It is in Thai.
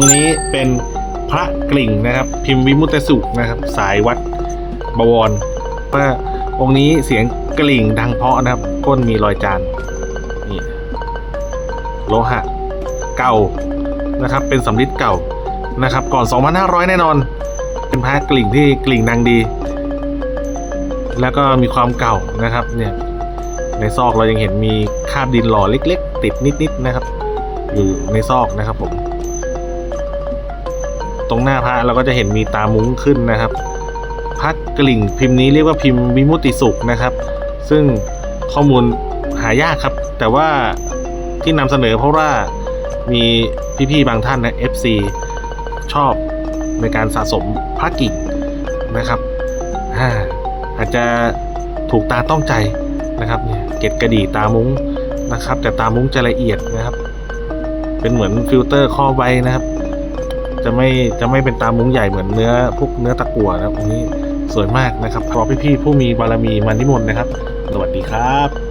ตรงนี้เป็นพระกลิ่งนะครับ พิมพ์วิมุตติสุนะครับ สายวัดบวรว่าองค์นี้เสียงกลิ่งดังเพาะนะครับก้นมีรอยจานนี่โลหะเก่านะครับ เป็นสำริดเก่านะครับ ก่อน 2,500 แน่นอน เป็นพระกลิ่งที่กลิ่งดังดี แล้วก็มีความเก่านะครับเนี่ยในซอกเรายังเห็นมีคราบดินหล่อเล็ก ๆ ติดนิดๆนะครับ อยู่ในซอกนะครับผม ตรงหน้าพระเราก็จะเห็นมีตามุ้งขึ้นนะครับพระกลิ่งพิมพ์นี้เรียกว่าพิมพ์วิมุติสุขนะครับ ซึ่งข้อมูลหายากครับ แต่ว่าที่นำเสนอเพราะว่ามีพี่ๆบางท่านนะ FC ชอบในการสะสมพระกิ่งนะครับอาอาจจะถูกตาต้องใจนะครับเนี่ยเกล็ดกระดี่ตามุ้งนะครับ แต่ตามุ้งจะละเอียดนะครับ เป็นเหมือนฟิลเตอร์ข้อใบนะครับ จะไม่จะไม่เป็นตามุ้งใหญ่เหมือนเนื้อพวกเนื้อตะกั่วนะตรงนี้สวยมากนะครับขอพี่ๆผู้มีบารมีมานิมนต์นะครับ สวัสดีครับ